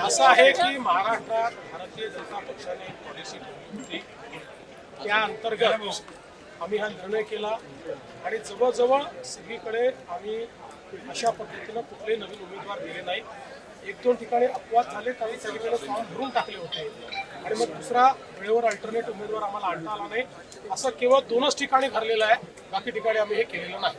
असं आहे की महाराष्ट्रात भारतीय जनता पक्षाने एक पॉलिसी ठेवली होती त्या अंतर्गत आम्ही हा निर्णय केला आणि जवळजवळ सगळीकडे आम्ही अशा पद्धतीनं कुठलेही नवीन उमेदवार दिले नाही एक दोन ठिकाणी अपवाद झाले आणि त्या ठिकाणी फॉर्म भरून टाकले होते. आणि मग दुसरा वेळेवर अल्टरनेट उमेदवार आम्हाला आणता आला नाही. असं केवळ दोनच ठिकाणी भरलेलं आहे बाकी ठिकाणी आम्ही हे केलेलं नाही.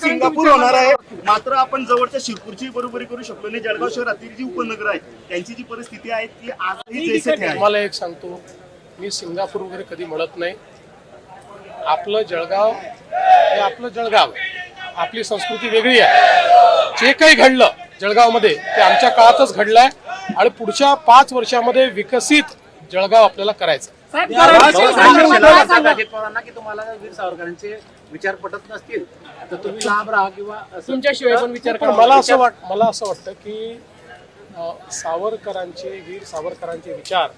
सिंगापूर होणार आहे. मात्र आपण जवळच्या शिरपूरची बरोबरी करू शकलो नाही. जळगाव शहरातील जी उपनगर आहे त्यांची जी परिस्थिती आहे ती आजही तुम्हाला एक सांगतो. मी सिंगापूर वगैरे कधी म्हणत नाही. आपलं जळगाव हे आपलं जळगाव आहे. आपली संस्कृती वेगळी आहे. जे काही घडलं जळगावमध्ये ते आमच्या काळातच घडलं आहे आणि पुढच्या पाच वर्षामध्ये विकसित जळगाव आपल्याला करायचं अजित पवारांना की तुम्हाला वीर सावरकरांचे विचार पटत नसतील तर तुम्ही लांब राहा किंवा तुमच्याशिवाय पण विचार पण मला असं वाट मला असं वाटतं की सावरकरांचे वीर सावरकरांचे विचार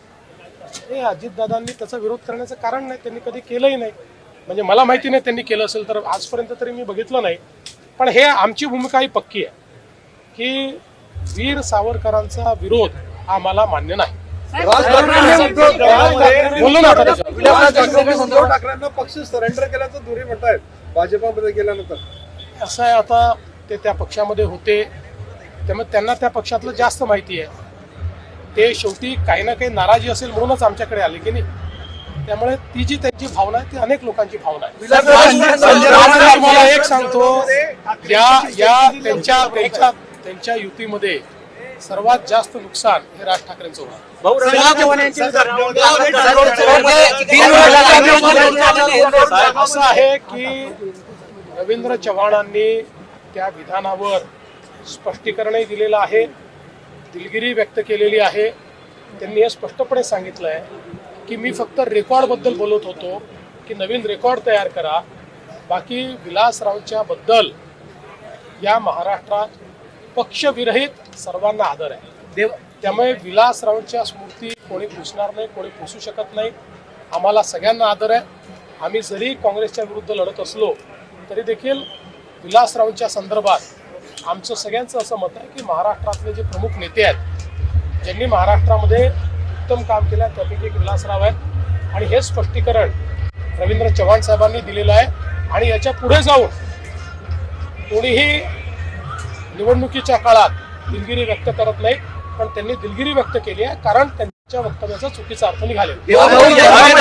हे अजितदादांनी त्याचा विरोध करण्याचं कारण नाही त्यांनी कधी केलंही नाही. म्हणजे मला माहिती नाही त्यांनी केलं असेल तर आजपर्यंत तरी मी बघितलं नाही. पण हे आमची भूमिका ही पक्की आहे की वीर सावरकरांचा विरोध हा आम्हाला मान्य नाही. बोललो ना आता त्याच्यावर. उद्धव ठाकरेंना पक्ष सरेंडर केल्याचं दुरी म्हणतायत. भाजपामध्ये गेल्यानंतर. असं आहे आता ते त्या पक्षामध्ये होते. त्यामुळे त्यांना त्या पक्षातलं जास्त माहिती आहे. ते शेवटी काही ना काही नाराजी असेल म्हणूनच आमच्याकडे आले की नाही? त्यामुळे ती जी त्यांची भावना आहे ती अनेक लोकांची भावना आहे संजय आता मी तुम्हाला एक सांगतो या या त्यांच्या त्यांच्या त्यांच्या युतीमध्ये सर्वात जास्त नुकसान हे राज ठाकरेंचं होणार असं आहे की रवींद्र चव्हाणांनी त्या विधानावर स्पष्टीकरणही दिलेलं आहे दिलगिरी व्यक्त केलेली आहे त्यांनी हे स्पष्टपणे सांगितलं आहे की मी फक्त रेकॉर्डबद्दल बोलत होतो की नवीन रेकॉर्ड तयार करा. बाकी विलासरावच्या बद्दल या महाराष्ट्रात पक्षविरहित सर्वांना आदर आहे. देव त्यामुळे विलासरावांच्या स्मृती कोणी पुसणार नाही कोणी पुसू शकत नाही. आम्हाला सगळ्यांना आदर आहे. आम्ही जरी काँग्रेसच्या विरुद्ध लढत असलो तरी देखील विलासरावांच्या संदर्भात आमचं सगळ्यांचं असं मत आहे की महाराष्ट्रातले जे प्रमुख नेते आहेत ज्यांनी महाराष्ट्रामध्ये उत्तम काम केलं आहे त्यापैकी एक विलासराव आहेत. आणि हे स्पष्टीकरण रवींद्र चव्हाण साहेबांनी दिलेलं आहे. आणि याच्यापुढे जाऊन कोणीही निवडणुकीच्या काळात दिलगिरी व्यक्त करत नाही पण त्यांनी दिलगिरी व्यक्त केली आहे कारण त्यांच्या वक्तव्याचा चुकीचा अर्थ निघाले